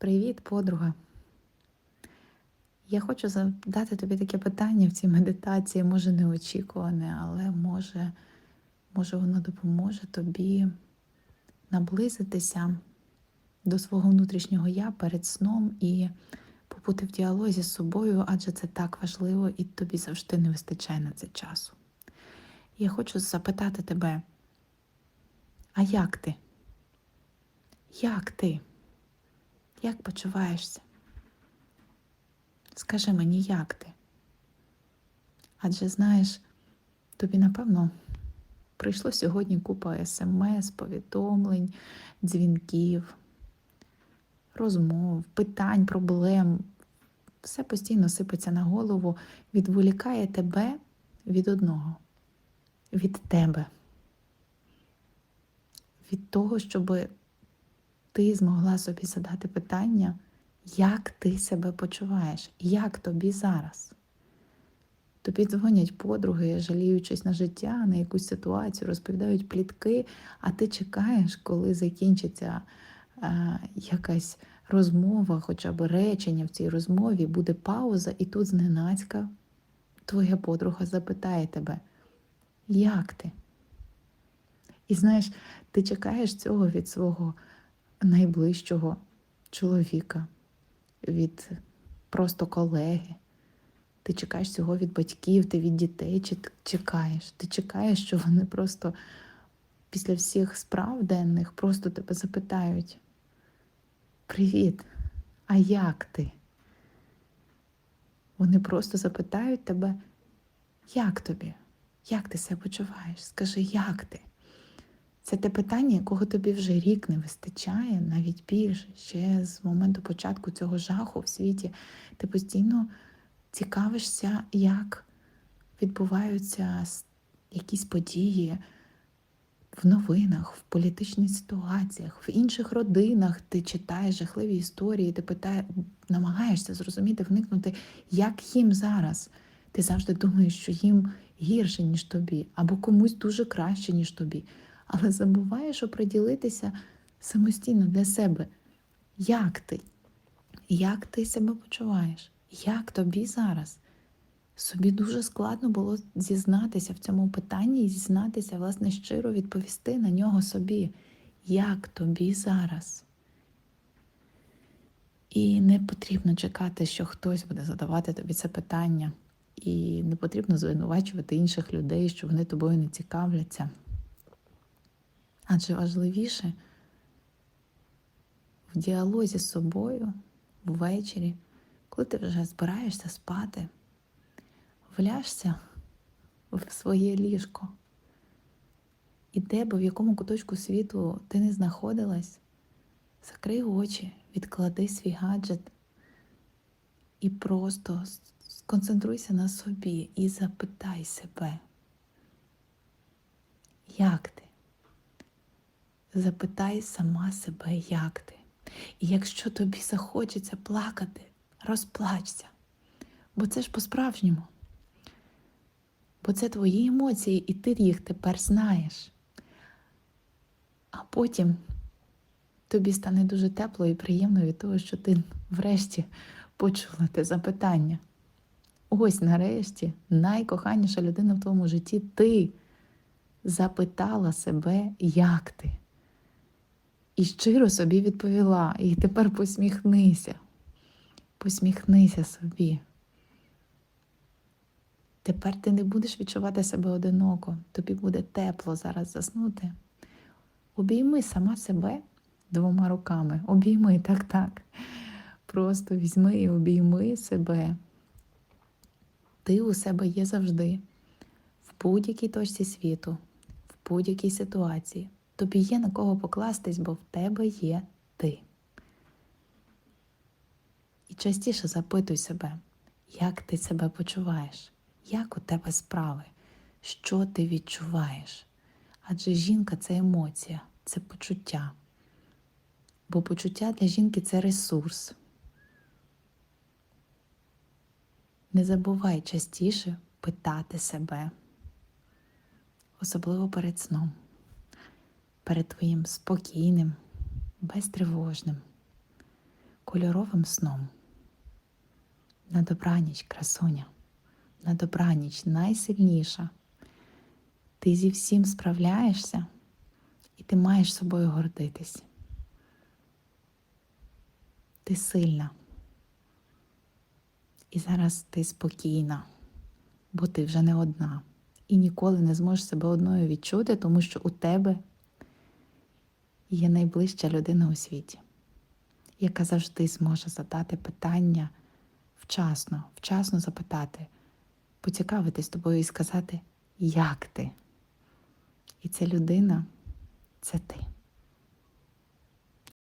Привіт, подруга. Я хочу задати тобі таке питання в цій медитації, може неочікуване, але може, може воно допоможе тобі наблизитися до свого внутрішнього я перед сном і побути в діалозі з собою, адже це так важливо і тобі завжди не вистачає на це часу. Я хочу запитати тебе, а як ти? Як ти? Як почуваєшся? Скажи мені, як ти? Адже знаєш, тобі, напевно, прийшло сьогодні купа смс, повідомлень, дзвінків, розмов, питань, проблем. Все постійно сипеться на голову, відволікає тебе від одного, від тебе, від того, щоб ти змогла собі задати питання, як ти себе почуваєш, як тобі зараз. Тобі дзвонять подруги, жаліючись на життя, на якусь ситуацію, розповідають плітки, а ти чекаєш, коли закінчиться е, якась розмова, хоча б речення в цій розмові, буде пауза, і тут зненацька твоя подруга запитає тебе, як ти? І знаєш, ти чекаєш цього від свого найближчого чоловіка, від просто колеги. Ти чекаєш цього від батьків, ти від дітей чи чекаєш. Ти чекаєш, що вони просто після всіх справ денних просто тебе запитають: Привіт, а як ти? Вони просто запитають тебе, як тобі? Як ти себе почуваєш? Скажи, як ти? Це те питання, якого тобі вже рік не вистачає, навіть більше. Ще з моменту початку цього жаху в світі ти постійно цікавишся, як відбуваються якісь події в новинах, в політичних ситуаціях, в інших родинах. Ти читаєш жахливі історії, ти питаєш, намагаєшся зрозуміти, вникнути, як їм зараз. Ти завжди думаєш, що їм гірше, ніж тобі, або комусь дуже краще, ніж тобі але забуваєш оприділитися самостійно для себе. Як ти? Як ти себе почуваєш? Як тобі зараз? Собі дуже складно було зізнатися в цьому питанні і зізнатися, власне, щиро відповісти на нього собі. Як тобі зараз? І не потрібно чекати, що хтось буде задавати тобі це питання. І не потрібно звинувачувати інших людей, що вони тобою не цікавляться. Адже важливіше в діалозі з собою ввечері, коли ти вже збираєшся спати, вляжся в своє ліжко. І де би в якому куточку світу ти не знаходилась, закрий очі, відклади свій гаджет і просто сконцентруйся на собі і запитай себе, як ти? Запитай сама себе, як ти. І якщо тобі захочеться плакати, розплачся. Бо це ж по-справжньому. Бо це твої емоції, і ти їх тепер знаєш. А потім тобі стане дуже тепло і приємно від того, що ти врешті почула те запитання. Ось нарешті найкоханіша людина в твоєму житті ти запитала себе, як ти. І щиро собі відповіла. І тепер посміхнися. Посміхнися собі. Тепер ти не будеш відчувати себе одиноко, тобі буде тепло зараз заснути. Обійми сама себе двома руками. Обійми, так, так. Просто візьми і обійми себе. Ти у себе є завжди, в будь-якій точці світу, в будь-якій ситуації. Тобі є на кого покластись, бо в тебе є ти. І частіше запитуй себе, як ти себе почуваєш, як у тебе справи, що ти відчуваєш. Адже жінка це емоція, це почуття. Бо почуття для жінки це ресурс. Не забувай частіше питати себе, особливо перед сном перед твоїм спокійним, безтривожним, кольоровим сном. На добраніч, красуня, на добраніч найсильніша. Ти зі всім справляєшся, і ти маєш собою гордитись. Ти сильна. І зараз ти спокійна, бо ти вже не одна. І ніколи не зможеш себе одною відчути, тому що у тебе є найближча людина у світі, яка завжди зможе задати питання вчасно, вчасно запитати, поцікавитись тобою і сказати, як ти. І ця людина це ти.